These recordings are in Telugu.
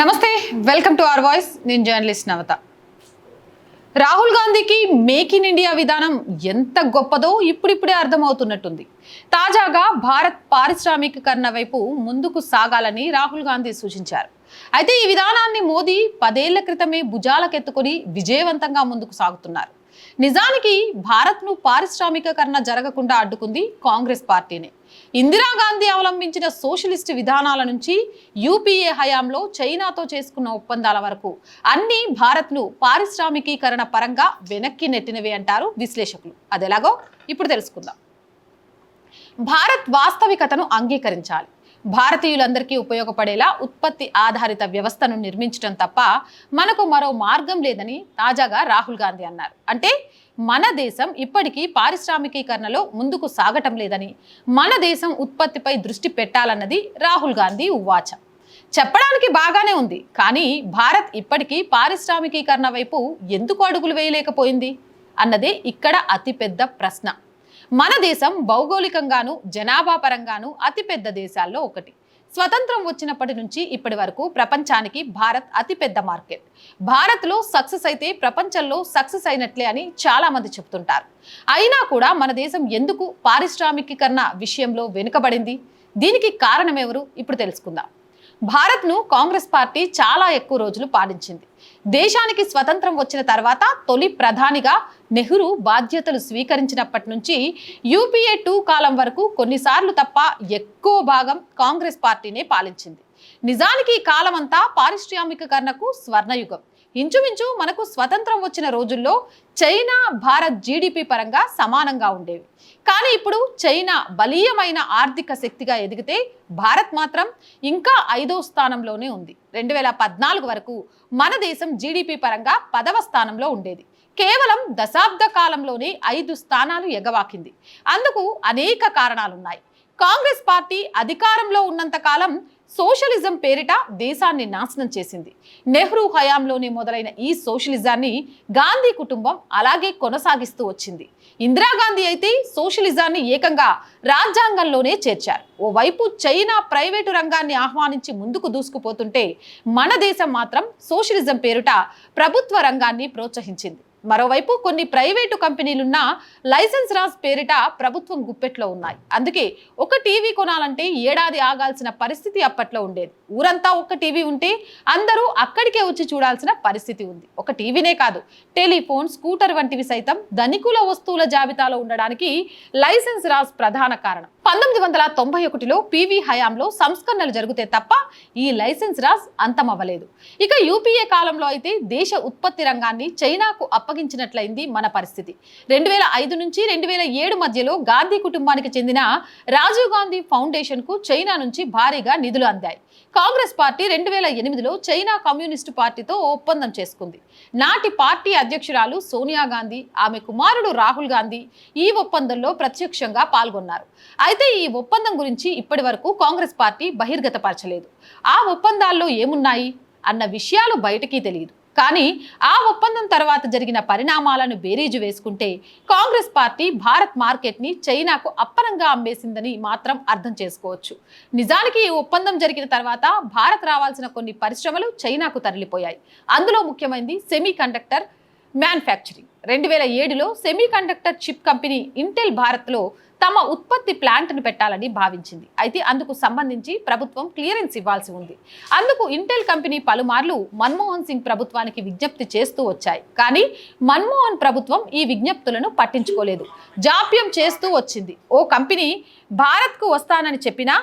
నమస్తే వెల్కమ్ టు అవర్ వాయిస్. నేను జర్నలిస్ట్ నవత. రాహుల్ గాంధీకి మేక్ ఇన్ ఇండియా విధానం ఎంత గొప్పదో ఇప్పుడిప్పుడే అర్థమవుతున్నట్టుంది. తాజాగా భారత్ పారిశ్రామికీకరణ వైపు ముందుకు సాగాలని రాహుల్ గాంధీ సూచించారు. అయితే ఈ విధానాన్ని మోదీ పదేళ్ళ క్రితమే భుజాలకెత్తుకుని విజయవంతంగా ముందుకు సాగుతున్నారు. నిజానికి భారత్ను పారిశ్రామికీకరణ జరగకుండా అడ్డుకుంది కాంగ్రెస్ పార్టీనే. ఇందిరాగాంధీ అవలంబించిన సోషలిస్ట్ విధానాల నుంచి యూపీఏ హయాంలో చైనాతో చేసుకున్న ఒప్పందాల వరకు అన్ని భారత్ను పారిశ్రామికీకరణ పరంగా వెనక్కి నెట్టినవి అంటారు విశ్లేషకులు. అదెలాగో ఇప్పుడు తెలుసుకుందాం. భారత్ వాస్తవికతను అంగీకరించాలి. భారతీయులందరికీ ఉపయోగపడేలా ఉత్పత్తి ఆధారిత వ్యవస్థను నిర్మించడం తప్ప మనకు మరో మార్గం లేదని తాజాగా రాహుల్ గాంధీ అన్నారు. అంటే మన దేశం ఇప్పటికీ పారిశ్రామికీకరణలో ముందుకు సాగటం లేదని మన దేశం ఉత్పత్తిపై దృష్టి పెట్టాలన్నది రాహుల్ గాంధీ ఉవాచ. చెప్పడానికి బాగానే ఉంది కానీ భారత్ ఇప్పటికీ పారిశ్రామికీకరణ వైపు ఎందుకు అడుగులు వేయలేకపోయింది? అన్నదే ఇక్కడ అతిపెద్ద ప్రశ్న. మన దేశం భౌగోళికంగాను జనాభా పరంగాను అతిపెద్ద దేశాల్లో ఒకటి. స్వతంత్రం వచ్చినప్పటి నుంచి ఇప్పటి వరకు ప్రపంచానికి భారత్ అతిపెద్ద మార్కెట్. భారత్లో సక్సెస్ అయితే ప్రపంచంలో సక్సెస్ అయినట్లే అని చాలామంది చెప్తుంటారు. అయినా కూడా మన దేశం ఎందుకు పారిశ్రామికీకరణ విషయంలో వెనుకబడింది? దీనికి కారణం ఎవరు? ఇప్పుడు తెలుసుకుందాం. భారత్ను కాంగ్రెస్ పార్టీ చాలా ఎక్కువ రోజులు పాలించింది. దేశానికి స్వతంత్రం వచ్చిన తర్వాత తొలి ప్రధానిగా నెహ్రూ బాధ్యతలు స్వీకరించినప్పటి నుంచి యూపీఏ టూ కాలం వరకు కొన్నిసార్లు తప్ప ఎక్కువ భాగం కాంగ్రెస్ పార్టీనే పాలించింది. నిజానికి ఈ కాలమంతా పారిశ్రామికీకరణకు స్వర్ణయుగం. ఇంచుమించు మనకు స్వతంత్రం వచ్చిన రోజుల్లో చైనా భారత్ జీడిపి పరంగా సమానంగా ఉండేవి. కానీ ఇప్పుడు చైనా బలీయమైన ఆర్థిక శక్తిగా ఎదిగితే భారత్ మాత్రం ఇంకా ఐదో స్థానంలోనే ఉంది. రెండు వేల పద్నాలుగు వరకు మన దేశం జీడిపి పరంగా పదవ స్థానంలో ఉండేది. కేవలం దశాబ్ద కాలంలోనే ఐదు స్థానాలు ఎగవాకింది. అందుకు అనేక కారణాలున్నాయి. కాంగ్రెస్ పార్టీ అధికారంలో ఉన్నంత కాలం సోషలిజం పేరిట దేశాన్ని నాశనం చేసింది. నెహ్రూ హయాంలోనే మొదలైన ఈ సోషలిజాన్ని గాంధీ కుటుంబం అలాగే కొనసాగిస్తూ వచ్చింది. ఇందిరాగాంధీ అయితే సోషలిజాన్ని ఏకంగా రాజ్యాంగంలోనే చేర్చారు. ఓవైపు చైనా ప్రైవేటు రంగాన్ని ఆహ్వానించి ముందుకు దూసుకుపోతుంటే మన దేశం మాత్రం సోషలిజం పేరుట ప్రభుత్వ రంగాన్ని ప్రోత్సహించింది. మరోవైపు కొన్ని ప్రైవేటు కంపెనీలున్న లైసెన్స్ రాజ్ పేరిట ప్రభుత్వం గుప్పెట్లో ఉన్నాయి. అందుకే ఒక టీవీ కొనాలంటే ఏడాది ఆగాల్సిన పరిస్థితి అప్పట్లో ఉండేది. ఊరంతా ఒక టీవీ ఉంటే అందరూ అక్కడికే వచ్చి చూడాల్సిన పరిస్థితి ఉంది. ఒక టీవీనే కాదు టెలిఫోన్ స్కూటర్ వంటివి సైతం ధనికుల వస్తువుల జాబితాలో ఉండడానికి లైసెన్స్ రాజ్ ప్రధాన కారణం. పంతొమ్మిది వందల తొంభై ఒకటిలో పివి హయాంలో సంస్కరణలు జరిగితే తప్ప ఈ లైసెన్స్ రాజ్ అంతమవ్వలేదు. ఇక యూపీఏ కాలంలో అయితే దేశ ఉత్పత్తి రంగాన్ని చైనాకు అప్పగించినట్లయింది మన పరిస్థితి. రెండు వేల ఐదు నుంచి రెండు వేల ఏడు మధ్యలో గాంధీ కుటుంబానికి చెందిన రాజీవ్ గాంధీ ఫౌండేషన్కు చైనా నుంచి భారీగా నిధులు అందాయి. కాంగ్రెస్ పార్టీ రెండు వేల ఎనిమిదిలో చైనా కమ్యూనిస్టు పార్టీతో ఒప్పందం చేసుకుంది. నాటి పార్టీ అధ్యక్షురాలు సోనియా గాంధీ ఆమె కుమారుడు రాహుల్ గాంధీ ఈ ఒప్పందంలో ప్రత్యక్షంగా పాల్గొన్నారు. అయితే ఈ ఒప్పందం గురించి ఇప్పటి వరకు కాంగ్రెస్ పార్టీ బహిర్గతపరచలేదు. ఆ ఒప్పందాల్లో ఏమున్నాయి? అన్న విషయాలు బయటికి తెలియదు. కానీ ఆ ఒప్పందం తర్వాత జరిగిన పరిణామాలను బేరీజు వేసుకుంటే కాంగ్రెస్ పార్టీ భారత్ మార్కెట్ని చైనాకు అప్పనంగా అమ్మేసిందని మాత్రం అర్థం చేసుకోవచ్చు. నిజానికి ఈ ఒప్పందం జరిగిన తర్వాత భారత్ రావాల్సిన కొన్ని పరిశ్రమలు చైనాకు తరలిపోయాయి. అందులో ముఖ్యమైనది సెమీ కండక్టర్ మ్యానుఫ్యాక్చరింగ్. రెండు వేల ఏడులో semiconductor chip company Intel భారత్లో తమ ఉత్పత్తి ప్లాంట్ను పెట్టాలని భావించింది. అయితే అందుకు సంబంధించి ప్రభుత్వం క్లియరెన్స్ ఇవ్వాల్సి ఉంది. అందుకు ఇంటెల్ కంపెనీ పలుమార్లు మన్మోహన్ సింగ్ ప్రభుత్వానికి విజ్ఞప్తి చేస్తూ వచ్చాయి. కానీ మన్మోహన్ ప్రభుత్వం ఈ విజ్ఞప్తులను పట్టించుకోలేదు. జాప్యం చేస్తూ వచ్చింది. ఓ కంపెనీ భారత్కు వస్తానని చెప్పినా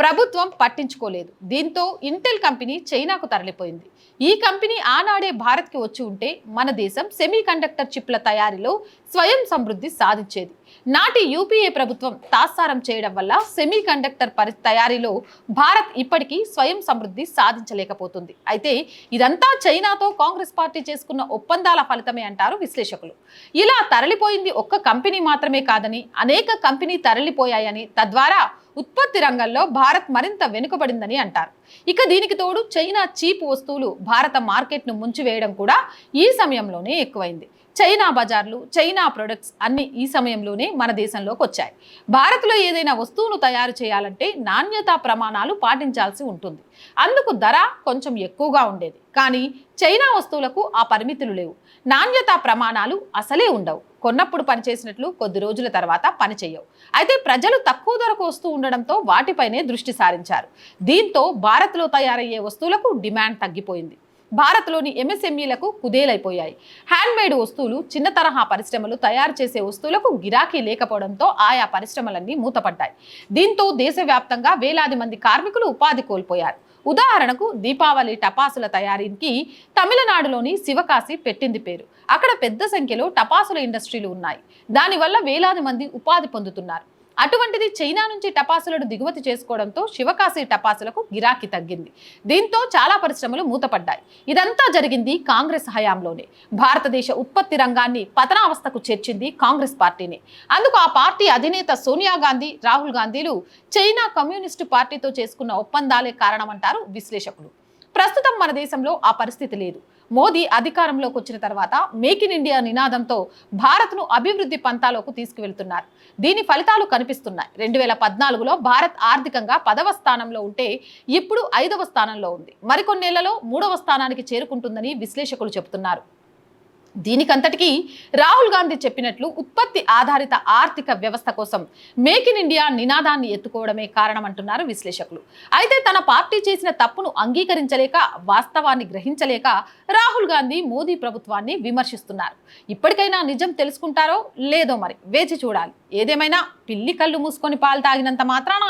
ప్రభుత్వం పట్టించుకోలేదు. దీంతో ఇంటెల్ కంపెనీ చైనాకు తరలిపోయింది. ఈ కంపెనీ ఆనాడే భారత్కి వచ్చి ఉంటే మన దేశం సెమీ కండక్టర్ చిప్ల తయారీలో స్వయం సమృద్ధి సాధించేది. నాటి యూపీఏ ప్రభుత్వం తాత్సారం చేయడం వల్ల సెమీ కండక్టర్ పరి తయారీలో భారత్ ఇప్పటికీ స్వయం సమృద్ధి సాధించలేకపోతుంది. అయితే ఇదంతా చైనాతో కాంగ్రెస్ పార్టీ చేసుకున్న ఒప్పందాల ఫలితమే అంటారు విశ్లేషకులు. ఇలా తరలిపోయింది ఒక్క కంపెనీ మాత్రమే కాదని అనేక కంపెనీ తరలిపోయాయని తద్వారా ఉత్పత్తి రంగంలో భారత్ మరింత వెనుకబడిందని అంటారు. ఇక దీనికి తోడు చైనా చీప్ వస్తువులు భారత మార్కెట్ను ముంచివేయడం కూడా ఈ సమయంలోనే ఎక్కువైంది. చైనా బజార్లు చైనా ప్రొడక్ట్స్ అన్ని ఈ సమయంలోనే మన దేశంలోకి వచ్చాయి. భారత్లో ఏదైనా వస్తువును తయారు చేయాలంటే నాణ్యతా ప్రమాణాలు పాటించాల్సి ఉంటుంది. అందుకు ధర కొంచెం ఎక్కువగా ఉండేది. కానీ చైనా వస్తువులకు ఆ పరిమితులు లేవు. నాణ్యతా ప్రమాణాలు అసలే ఉండవు. కొన్నప్పుడు పనిచేసినట్లు కొద్ది రోజుల తర్వాత పనిచేయవు అయితే ప్రజలు తక్కువ ధరకు వస్తూ ఉండడంతో వాటిపైనే దృష్టి సారించారు. దీంతో భారత్లో తయారయ్యే వస్తువులకు డిమాండ్ తగ్గిపోయింది. భారత్లోని ఎంఎస్ఎంఈలకు కుదేలైపోయాయి. హ్యాండ్మేడ్ వస్తువులు చిన్న తరహా పరిశ్రమలు తయారు చేసే వస్తువులకు గిరాకీ లేకపోవడంతో ఆయా పరిశ్రమలన్నీ మూతపడ్డాయి. దీంతో దేశవ్యాప్తంగా వేలాది మంది కార్మికులు ఉపాధి కోల్పోయారు. ఉదాహరణకు దీపావళి టపాసుల తయారీకి తమిళనాడులోని శివకాశి పెట్టింది పేరు. అక్కడ పెద్ద సంఖ్యలో టపాసుల ఇండస్ట్రీలు ఉన్నాయి. దానివల్ల వేలాది మంది ఉపాధి పొందుతున్నారు. అటువంటిది చైనా నుంచి టపాసులను దిగుమతి చేసుకోవడంతో శివకాశి టపాసులకు గిరాకీ తగ్గింది. దీంతో చాలా పరిశ్రమలు మూతపడ్డాయి. ఇదంతా జరిగింది కాంగ్రెస్ హయాంలోనే. భారతదేశ ఉత్పత్తి రంగాన్ని పతనావస్థకు చేర్చింది కాంగ్రెస్ పార్టీని. అందుకు ఆ పార్టీ అధినేత సోనియా గాంధీ రాహుల్ గాంధీలు చైనా కమ్యూనిస్టు పార్టీతో చేసుకున్న ఒప్పందాలే కారణమంటారు విశ్లేషకులు. ప్రస్తుతం మన దేశంలో ఆ పరిస్థితి లేదు. మోదీ అధికారంలోకి వచ్చిన తర్వాత మేక్ ఇన్ ఇండియా నినాదంతో భారత్ను అభివృద్ధి పంతాలోకి తీసుకువెళ్తున్నారు. దీని ఫలితాలు కనిపిస్తున్నాయి. రెండు వేల పద్నాలుగులో భారత్ ఆర్థికంగా పదవ స్థానంలో ఉంటే ఇప్పుడు ఐదవ స్థానంలో ఉంది. మరికొన్నేళ్ళలో మూడవ స్థానానికి చేరుకుంటుందని విశ్లేషకులు చెబుతున్నారు. దీనికంతటికీ రాహుల్ గాంధీ చెప్పినట్లు ఉత్పత్తి ఆధారిత ఆర్థిక వ్యవస్థ కోసం మేక్ ఇన్ ఇండియా నినాదాన్ని ఎత్తుకోవడమే కారణమంటున్నారు విశ్లేషకులు. అయితే తన పార్టీ చేసిన తప్పును అంగీకరించలేక వాస్తవాన్ని గ్రహించలేక రాహుల్ గాంధీ మోదీ ప్రభుత్వాన్ని విమర్శిస్తున్నారు. ఇప్పటికైనా నిజం తెలుసుకుంటారో లేదో మరి వేచి చూడాలి. ఏదేమైనా పిల్లి కళ్ళు మూసుకొని పాలు తాగినంత మాత్రాన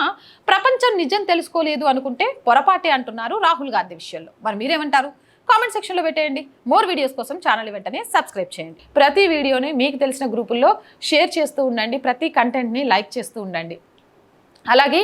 ప్రపంచం నిజం తెలుసుకోలేదు అనుకుంటే పొరపాటే అంటున్నారు రాహుల్ గాంధీ విషయంలో. మరి మీరేమంటారు? కామెంట్ సెక్షన్లో పెట్టేయండి. మోర్ వీడియోస్ కోసం ఛానల్ వెంటనే సబ్స్క్రైబ్ చేయండి. ప్రతి వీడియోని మీకు తెలిసిన గ్రూపుల్లో షేర్ చేస్తూ ఉండండి. ప్రతి కంటెంట్ని లైక్ చేస్తూ ఉండండి. అలాగే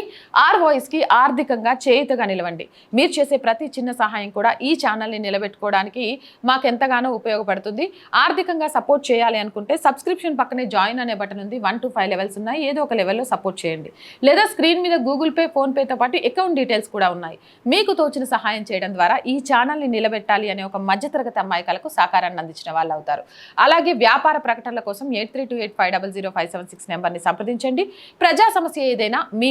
ఆర్ఓఎస్కి ఆర్థికంగా చేయుతగా నిలవండి. మీరు చేసే ప్రతి చిన్న సహాయం కూడా ఈ ఛానల్ని నిలబెట్టుకోవడానికి మాకు ఎంతగానో ఉపయోగపడుతుంది. ఆర్థికంగా సపోర్ట్ చేయాలి అనుకుంటే సబ్స్క్రిప్షన్ పక్కనే జాయిన్ అనే బటన్ ఉంది. వన్ టు ఫైవ్ లెవెల్స్ ఉన్నాయి. ఏదో ఒక లెవెల్లో సపోర్ట్ చేయండి. లేదా స్క్రీన్ మీద గూగుల్ పే ఫోన్పేతో పాటు అకౌంట్ డీటెయిల్స్ కూడా ఉన్నాయి. మీకు తోచిన సహాయం చేయడం ద్వారా ఈ ఛానల్ని నిలబెట్టాలి అనే ఒక మధ్యతరగతి అమ్మాయికలకు సహకారాన్ని అందించిన వాళ్ళు అవుతారు. అలాగే వ్యాపార ప్రకటనల కోసం eight three two eight five double zero five seven six నెంబర్ని సంప్రదించండి. ప్రజా సమస్య ఏదైనా మీ